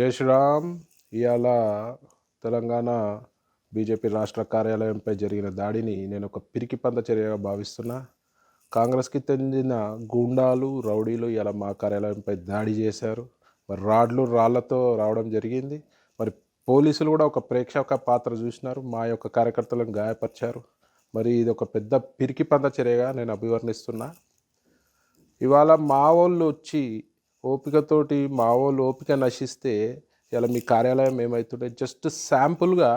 జై శ్రీరామ్. ఇవాళ తెలంగాణ బీజేపీ రాష్ట్ర కార్యాలయంపై జరిగిన దాడిని నేను ఒక పిరికి పంద చర్యగా భావిస్తున్నా. కాంగ్రెస్కి చెందిన గూండాలు రౌడీలు ఇలా మా కార్యాలయంపై దాడి చేశారు. మరి రాడ్లు రాళ్ళతో రావడం జరిగింది. మరి పోలీసులు కూడా ఒక ప్రేక్షక పాత్ర చూసినారు. మా యొక్క కార్యకర్తలను గాయపరిచారు. మరి ఇది ఒక పెద్ద పిరికి పంద చర్యగా నేను అభివర్ణిస్తున్నా. ఇవాళ మా వాళ్ళు వచ్చి ఓపికతోటి మా వాళ్ళు ఓపిక నశిస్తే ఇలా మీ కార్యాలయం ఏమవుతుంటే జస్ట్ శాంపుల్గా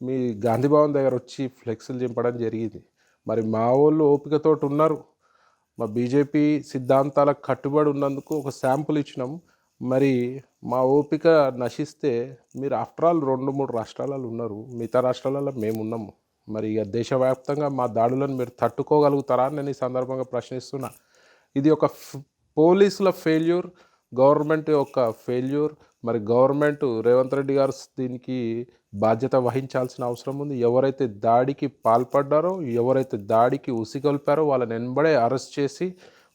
మీ గాంధీ భవన్ దగ్గర వచ్చి ఫ్లెక్సులు చింపడం జరిగింది. మరి మా వాళ్ళు ఓపికతోటి ఉన్నారు. మా బీజేపీ సిద్ధాంతాలకు కట్టుబడి ఉన్నందుకు ఒక శాంపుల్ ఇచ్చినాం. మరి మా ఓపిక నశిస్తే మీరు ఆఫ్టర్ ఆల్ రెండు మూడు రాష్ట్రాలలో ఉన్నారు. మిగతా రాష్ట్రాలలో మేము ఉన్నాము. మరి ఇక దేశవ్యాప్తంగా మా దాడులను మీరు తట్టుకోగలుగుతారా అని నేను ఈ సందర్భంగా ప్రశ్నిస్తున్నా. ఇది ఒక పోలీసుల ఫెయిల్యూర్ గవర్నమెంట్ యొక్క ఫెయిల్యూర్ మరి గవర్నమెంట్ రేవంత్ రెడ్డి గారు దీనికి బాధ్యత వహించాల్సిన అవసరం ఉంది. ఎవరైతే దాడికి పాల్పడ్డారో ఎవరైతే దాడికి ఉసిగొల్పారో వాళ్ళని వెంబడే అరెస్ట్ చేసి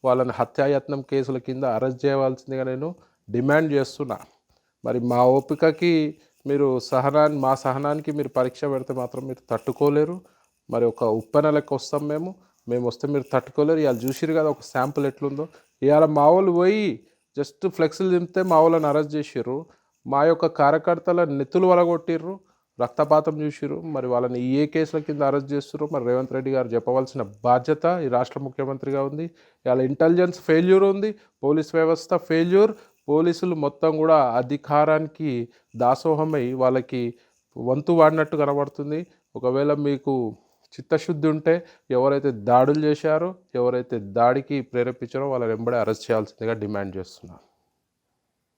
వాళ్ళని హత్యాయత్నం కేసుల కింద అరెస్ట్ చేయవలసిందిగా నేను డిమాండ్ చేస్తున్నా. మరి మా ఓపికకి మీరు సహనాన్ని మా సహనానికి మీరు పరీక్ష పెడితే మాత్రం మీరు తట్టుకోలేరు. మరి ఒక ఉప్పెన లెక్క వస్తాం మేము. మేము వస్తే మీరు తట్టుకోలేరు. ఇవాళ చూసిరు కదా ఒక శాంపుల్ ఎట్లుందో. ఇవాళ మా వాళ్ళు పోయి జస్ట్ ఫ్లెక్స్లు దింపితే మా వాళ్ళని అరెస్ట్ చేసిర్రు. మా యొక్క కార్యకర్తల నెత్తులు వలగొట్టిర్రు. రక్తపాతం చూసిర్రు. మరి వాళ్ళని ఏ కేసుల కింద అరెస్ట్ చేస్తుర్రు మరి రేవంత్ రెడ్డి గారు చెప్పవలసిన బాధ్యత ఈ రాష్ట్ర ముఖ్యమంత్రిగా ఉంది. ఇవాళ ఇంటెలిజెన్స్ ఫెయిల్యూర్ ఉంది. పోలీస్ వ్యవస్థ ఫెయిల్యూర్. పోలీసులు మొత్తం కూడా అధికారానికి దాసోహమై వాళ్ళకి వంతు వాడినట్టు కనబడుతుంది. ఒకవేళ మీకు చిత్తశుద్ధి ఉంటే ఎవరైతే దాడులు చేశారో ఎవరైతే దాడికి ప్రేరేపించారో వాళ్ళని వెంబడే అరెస్ట్ చేయాల్సిందిగా డిమాండ్ చేస్తున్నాను.